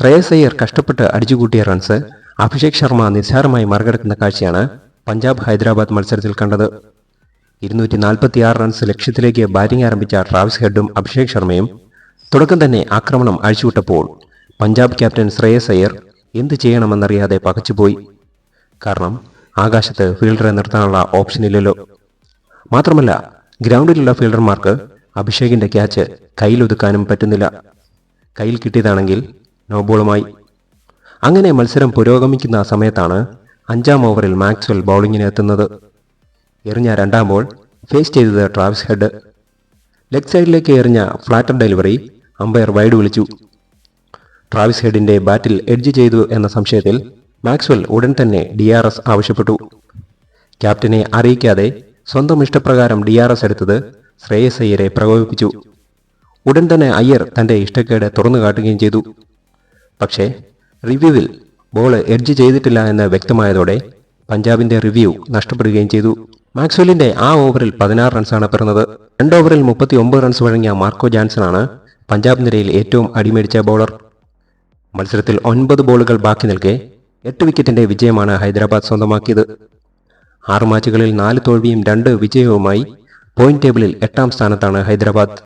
ശ്രേയസ് അയ്യർ കഷ്ടപ്പെട്ട് അടിച്ചുകൂട്ടിയ റൺസ് അഭിഷേക് ശർമ്മ നിസ്സാരമായി മറികടക്കുന്ന കാഴ്ചയാണ് പഞ്ചാബ് ഹൈദരാബാദ് മത്സരത്തിൽ കണ്ടത്. ഇരുന്നൂറ്റി നാൽപ്പത്തിയാറ് റൺസ് ലക്ഷ്യത്തിലേക്ക് ബാറ്റിംഗ് ആരംഭിച്ച ട്രാവിസ് ഹെഡും അഭിഷേക് ശർമ്മയും തുടക്കം തന്നെ ആക്രമണം അഴിച്ചുവിട്ടപ്പോൾ പഞ്ചാബ് ക്യാപ്റ്റൻ ശ്രേയസ് അയ്യർ എന്ത് ചെയ്യണമെന്നറിയാതെ പകച്ചുപോയി. കാരണം ആകാശത്ത് ഫീൽഡറെ നിർത്താനുള്ള ഓപ്ഷൻ ഇല്ലല്ലോ. മാത്രമല്ല ഗ്രൗണ്ടിലുള്ള ഫീൽഡർമാർക്ക് അഭിഷേകിന്റെ ക്യാച്ച് കയ്യിലൊതുക്കാനും പറ്റുന്നില്ല. കയ്യിൽ കിട്ടിയതാണെങ്കിൽ നോ ബോളുമായി അങ്ങനെ മത്സരം പുരോഗമിക്കുന്ന സമയത്താണ് അഞ്ചാം ഓവറിൽ മാക്സ്വെൽ ബൗളിങ്ങിന് എത്തുന്നത്. എറിഞ്ഞ രണ്ടാം ബോൾ ഫേസ് ചെയ്തത് ട്രാവിസ് ഹെഡ്. ലെഗ് സൈഡിലേക്ക് എറിഞ്ഞ ഫ്ലാറ്റർ ഡെലിവറി അമ്പയർ വൈഡ് വിളിച്ചു. ട്രാവിസ് ഹെഡിന്റെ ബാറ്റിൽ എഡ്ജ് ചെയ്തു എന്ന സംശയത്തിൽ മാക്സ്വെൽ ഉടൻ തന്നെ ഡി ആർ എസ് ആവശ്യപ്പെട്ടു. ക്യാപ്റ്റനെ അറിയിക്കാതെ സ്വന്തം ഇഷ്ടപ്രകാരം ഡി ആർ എസ് എടുത്തത് ശ്രേയസ് അയ്യരെ പ്രകോപിപ്പിച്ചു. ഉടൻ തന്നെ അയ്യർ തന്റെ ഇഷ്ടക്കേട് തുറന്നു കാട്ടുകയും ചെയ്തു. പക്ഷേ റിവ്യൂവിൽ ബോൾ എഡ്ജ് ചെയ്തിട്ടില്ല എന്ന് വ്യക്തമായതോടെ പഞ്ചാബിന്റെ റിവ്യൂ നഷ്ടപ്പെടുകയും ചെയ്തു. മാക്സ്വെല്ലിന്റെ ആ ഓവറിൽ പതിനാറ് റൺസാണ് പിറന്നത്. രണ്ട് ഓവറിൽ മുപ്പത്തി ഒമ്പത് റൺസ് വഴങ്ങിയ മാർക്കോ ജാൻസൺ ആണ് പഞ്ചാബ് നിരയിൽ ഏറ്റവും അടിമേടിച്ച ബോളർ. മത്സരത്തിൽ ഒൻപത് ബോളുകൾ ബാക്കി നിൽക്കെ എട്ട് വിക്കറ്റിന്റെ വിജയമാണ് ഹൈദരാബാദ് സ്വന്തമാക്കിയത്. ആറ് മാച്ചുകളിൽ നാല് തോൽവിയും രണ്ട് വിജയവുമായി പോയിന്റ് ടേബിളിൽ എട്ടാം സ്ഥാനത്താണ് ഹൈദരാബാദ്.